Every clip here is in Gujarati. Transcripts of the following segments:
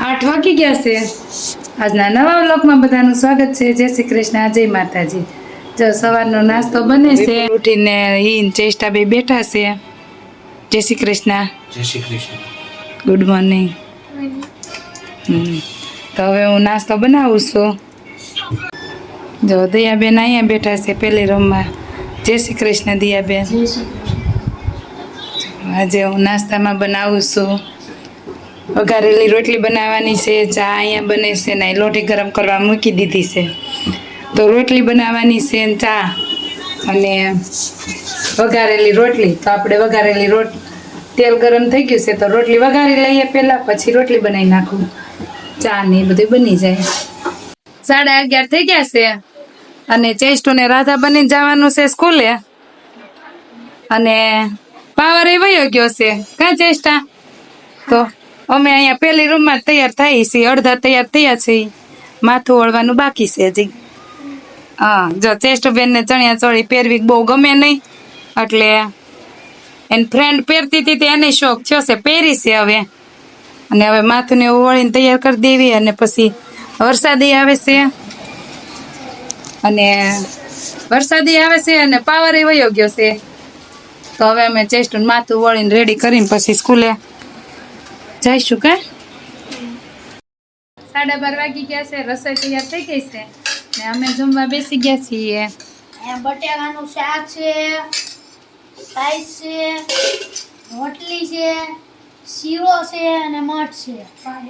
આઠ વાગી ગયા છે. આજના નવા વ્લોગમાં બધાનું સ્વાગત છે. જય શ્રી કૃષ્ણ જય માતાજી. જો સવારનો નાસ્તો બને છે. ઉઠીને ઈન ચેષ્ટા બે બેઠા છે. જય શ્રી કૃષ્ણ. જય Shri Krishna. Good morning hmm. તો હવે હું નાસ્તો બનાવું છું. જો દયાબેન અહીંયા બેઠા છે પેલી રૂમમાં. જય શ્રી કૃષ્ણ દયાબેન. આજે હું નાસ્તામાં બનાવું છું. વઘારેલી રોટલી બનાવવાની છે, ચા અહીંયા બને છે ને લોટી ગરમ કરવા મૂકી દીધી છે. તો રોટલી બનાવવાની છે ને ચા અને વઘારેલી રોટલી. તો આપણે વઘારેલી રોટ, તેલ ગરમ થઈ ગયું છે તો રોટલી વઘારી લઈએ પહેલાં, પછી રોટલી બનાવી નાખું. ચા ને એ બધું બની જાય. સાડા અગિયાર થઈ ગયા છે અને ચેસ્ટોને રાધા બની જવાનું છે સ્કૂલે. અને પાવર એ વયો ગયો છે. ક્યાં ચેષ્ટા તો અમે અહીંયા પેલી રૂમમાં તૈયાર થઈ છીએ, અડધા તૈયાર થયા છીએ માથું ઓળવાનું બાકી છે હજી. હા, જો ચેસ્ટબેનને ચણિયા ચોળી પહેરવી બહુ ગમે નહીં, એટલે એની ફ્રેન્ડ પહેરતી હતી એને શોખ થયો છે, પહેરી છે હવે. અને હવે માથું ને વળીને તૈયાર કરી દેવી અને પછી વરસાદી આવે છે. અને વરસાદી આવે છે અને પાવર વયો ગયો છે. તો હવે અમે ચેસ્ટનું માથું વળીને રેડી કરીને પછી સ્કૂલે જઈશું કા? સાડા બાર વાગી ગયા છે રસોઈ તૈયાર થઈ ગઈ છે. ને અમે જમવા બેસી ગયા છીએ. બટેકાનું શાક છે સાઈઝ છે રોટલી છે શીરો છે અને મઠ છે.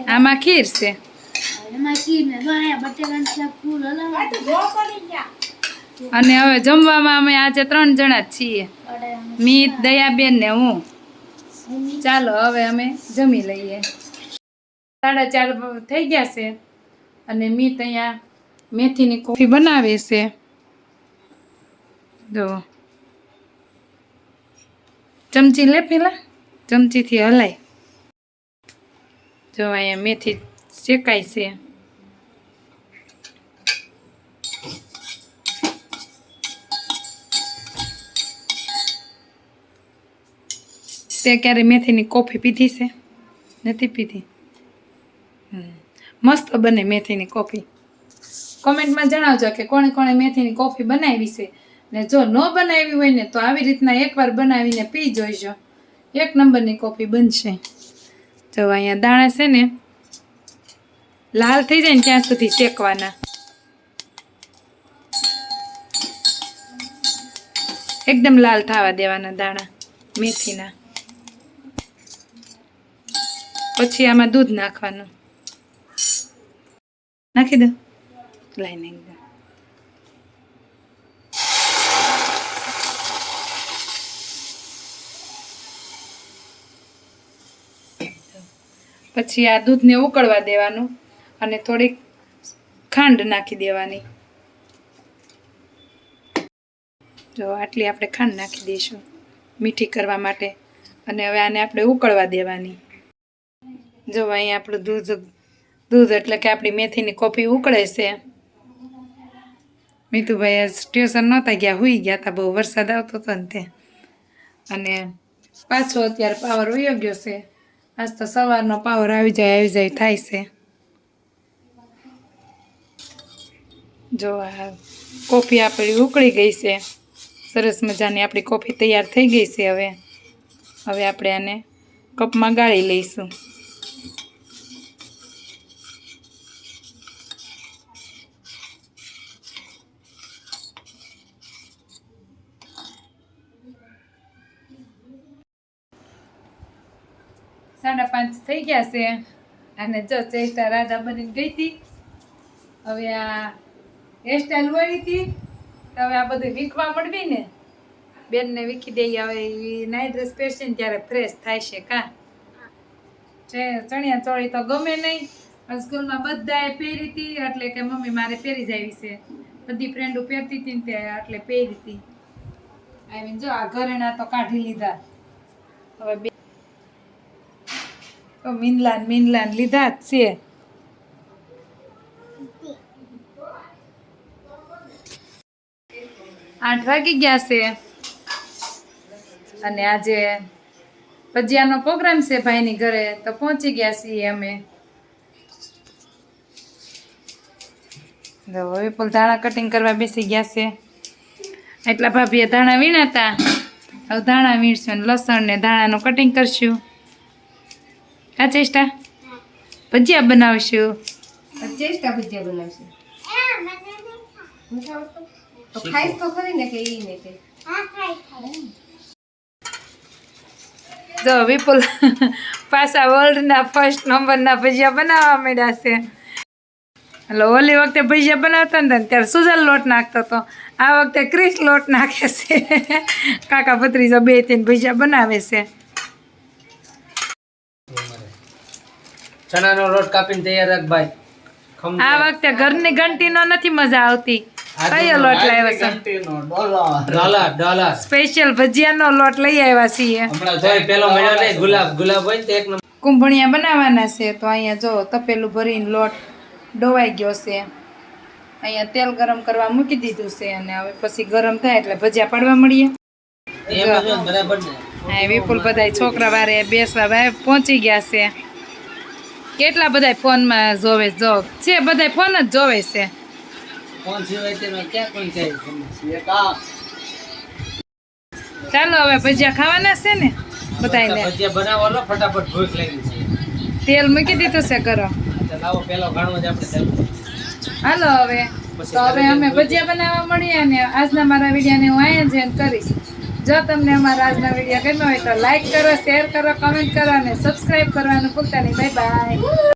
આમાં ખીર છે? એમાં ખીર ને બટેકાનું શાક ફૂલ હલાવે અને હવે જમવામાં અમે આજે ત્રણ જણા જ છીએ. મીત દયાબેન ને હું. ચાલો, હવે અમે જમી લઈએ. સાડા ચાર થઈ ગયા છે અને મી ત્યાં મેથીની કોફી બનાવે છે. જો. ચમચી લે પેલા, ચમચીથી હલાય. જો અહીંયા મેથી શેકાય છે. તે ક્યારે મેથીની કોફી પીધી છે? નથી પીધી. મસ્ત બને મેથીની કોફી. કોમેન્ટમાં જણાવજો કે કોણે કોણે મેથીની કોફી બનાવી છે. ને જો ન બનાવી હોય ને તો આવી રીતના એકવાર બનાવીને પી જોઈજો. એક નંબરની કોફી બનશે. જો અહીંયા દાણા છે ને, લાલ થઈ જાય ને ત્યાં સુધી શેકવાના. એકદમ લાલ થવા દેવાના દાણા, મેથીના. પછી આમાં દૂધ નાખવાનું. નાખી દો. લાઈને એકદમ પછી આ દૂધને ઉકળવા દેવાનું અને થોડીક ખાંડ નાખી દેવાની. જો આટલી આપણે ખાંડ નાખી દઈશું મીઠી કરવા માટે. અને હવે આને આપણે ઉકળવા દેવાની. જો અહીં આપણું દૂધ દૂધ એટલે કે આપણી મેથીની કોફી ઉકળે છે. મીતુભાઈ ટ્યુશન નહોતા ગયા, હુઈ ગયા હતા બહુ વરસાદ આવતો હતો ને તે. અને પાછો અત્યારે પાવર વયો ગયો છે. આજ તો સવારનો પાવર આવી જાય આવી જાય, થાય છે. જો આ કોફી આપણી ઉકળી ગઈ છે. સરસ મજાની આપણી કોફી તૈયાર થઈ ગઈ છે હવે. હવે આપણે આને કપમાં ગાળી લઈશું. સાડા પાંચ થઈ ગયા છે. અને જો ચેસ્ટા રાધા બનીને ગઈ હતી. હવે આ હેરસ્ટાઈલ વળી હતી. હવે આ બધું વીખવા મળવી ને. બેનને વીખી દઈએ, હવે એ નાઇટ ડ્રેસ પહેરશે ને ત્યારે ફ્રેશ થાય છે કા. ચણિયા ચોળી તો ગમે નહીં. પણ સ્કૂલમાં બધાએ પહેરી હતી, એટલે કે મમ્મી મારે પહેરી જાવી છે. બધી ફ્રેન્ડો પહેરતી હતી ને તે એટલે પહેરી હતી. મીન જો આ ઘરેણા તો કાઢી લીધા. હવે બે મીનલાન મીનલાન લીધા જ છે. આઠ વાગી ગયા છે. અને આજે ભજીયાનો પ્રોગ્રામ છે ભાઈની ઘરે, તો પહોંચી ગયા છીએ અમે. તો હવે પણ ધાણા કટિંગ કરવા બેસી ગયા છે. એટલા ભાભીએ ધાણા વીણાતા. હવે ધાણા વીણશું લસણ ને ધાણાનું કટિંગ કરશું. આ ચેષ્ટા ભજીયા બનાવશું. ચેષ્ટા ભજીયા બનાવશું. ખાઈશ તો ખરી ને કે ઈ ને કે? જો વિપુલ પાછા વર્લ્ડના ફર્સ્ટ નંબરના ભજીયા બનાવવા માંડ્યા છે. એટલે ઓલી વખતે ભજીયા બનાવતા ને ત્યારે સુજલ લોટ નાખતો હતો આ વખતે ક્રિસ લોટ નાખે છે. કાકા ભત્રીજા બે ત્રણ ભજીયા બનાવે છે. ચણાનો લોટ કાપીને તૈયાર રાખ ભાઈ. આ વખતે ઘરની ઘંટીનો નથી મજા આવતી. કયો લોટ લાવ્યો છે? ડોલર ડોલર સ્પેશિયલ ભજીયાનો લોટ લઈ આવ્યા છીએ. તોય પેલો મળ્યો નહીં ગુલાબ ગુલાબ હોય તો એક નંબર. કુંભણિયા બનાવવાના છે તો અહીંયા જો તપેલું ભરીને લોટ ડોવાઈ ગયો છે. અહીંયા તેલ ગરમ કરવા મૂકી દીધું છે અને હવે પછી ગરમ થાય એટલે ભજીયા પાડવા મળીએ. ને. ને વિપુલ બધા છોકરા વારે બેસવા પહોંચી ગયા છે. કેટલા બધા ફોનમાં જોવે જો? છે બધા ફોન જ જોવે છે. ફોન સિવાય તેનો ક્યાં કોઈ જાય ચાલો હવે ભજીયા ખાવાના છે ને બધાને ભજીયા બનાવો લો ફટાફટ ભૂખ લાગી છે તેલ મૂકી દીધું છે કરો લાવો પેલો ઘણો જ આપણે હાલો હવે. તો હવે અમે ભજીયા બનાવવા મળીએ અને આજના મારા વિડીયોને હું અહીંયા જ end કરીશ. જો તમને અમારા આજના વીડિયો ગમ્યો હોય તો લાઈક કરો શેર કરો કમેન્ટ કરો અને સબસ્ક્રાઈબ કરવાનું ભૂલતા નહીં. Bye bye